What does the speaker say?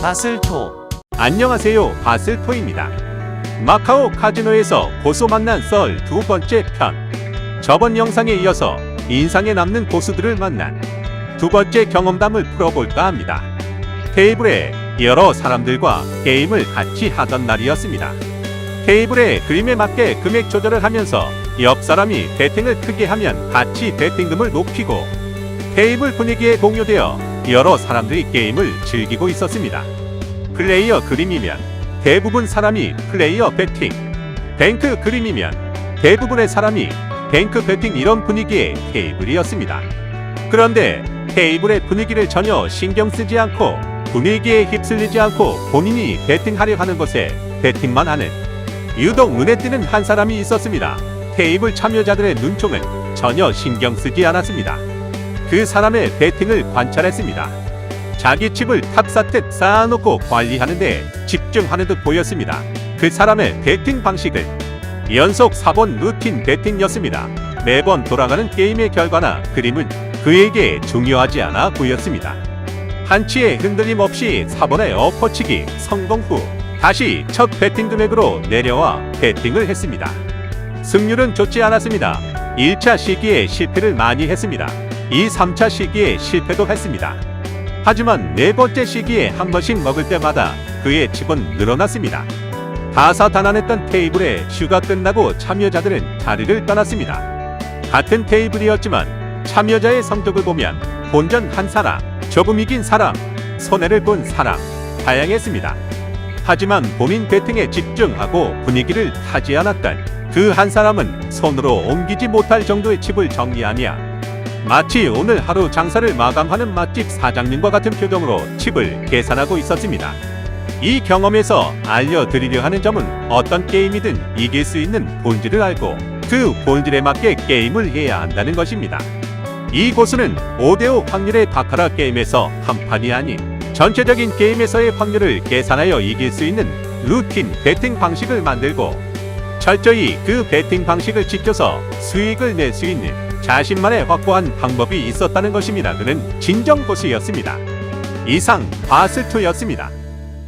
바슬토 안녕하세요 바슬토입니다. 마카오 카지노에서 고수 만난 썰 두 번째 편. 저번 영상에 이어서 인상에 남는 고수들을 만난 두 번째 경험담을 풀어볼까 합니다. 테이블에 여러 사람들과 게임을 같이 하던 날이었습니다. 테이블에 그림에 맞게 금액 조절을 하면서 옆 사람이 배팅을 크게 하면 같이 배팅금을 높이고 테이블 분위기에 동요되어 여러 사람들이 게임을 즐기고 있었습니다. 플레이어 그림이면 대부분 사람이 플레이어 배팅, 뱅크 그림이면 대부분의 사람이 뱅크 배팅 이런 분위기의 테이블이었습니다. 그런데 테이블의 분위기를 전혀 신경 쓰지 않고 분위기에 휩쓸리지 않고 본인이 배팅하려 하는 것에 배팅만 하는 유독 눈에 띄는 한 사람이 있었습니다. 테이블 참여자들의 눈총은 전혀 신경 쓰지 않았습니다. 그 사람의 배팅을 관찰했습니다. 자기 칩을 탑사듯 쌓아놓고 관리하는데 집중하는 듯 보였습니다. 그 사람의 배팅 방식은 연속 4번 루틴 배팅이었습니다. 매번 돌아가는 게임의 결과나 그림은 그에게 중요하지 않아 보였습니다. 한치의 흔들림 없이 4번의 엎어치기 성공 후 다시 첫 배팅 금액으로 내려와 배팅을 했습니다. 승률은 좋지 않았습니다. 1차 시기에 실패를 많이 했습니다. 2, 3차 시기에 실패도 했습니다. 하지만 네 번째 시기에 한 번씩 먹을 때마다 그의 칩은 늘어났습니다. 다사다난했던 테이블에 휴가 끝나고 참여자들은 자리를 떠났습니다. 같은 테이블이었지만 참여자의 성적을 보면 본전 한 사람, 조금 이긴 사람, 손해를 본 사람 다양했습니다. 하지만 본인 배팅에 집중하고 분위기를 타지 않았던 그 한 사람은 손으로 옮기지 못할 정도의 칩을 정리하며 마치 오늘 하루 장사를 마감하는 맛집 사장님과 같은 표정으로 칩을 계산하고 있었습니다. 이 경험에서 알려드리려 하는 점은 어떤 게임이든 이길 수 있는 본질을 알고 그 본질에 맞게 게임을 해야 한다는 것입니다. 이 고수는 5대5 확률의 바카라 게임에서 한 판이 아닌 전체적인 게임에서의 확률을 계산하여 이길 수 있는 루틴 배팅 방식을 만들고 철저히 그 배팅 방식을 지켜서 수익을 낼 수 있는 자신만의 확고한 방법이 있었다는 것입니다. 그는 진정 고수였습니다. 이상 바스투였습니다.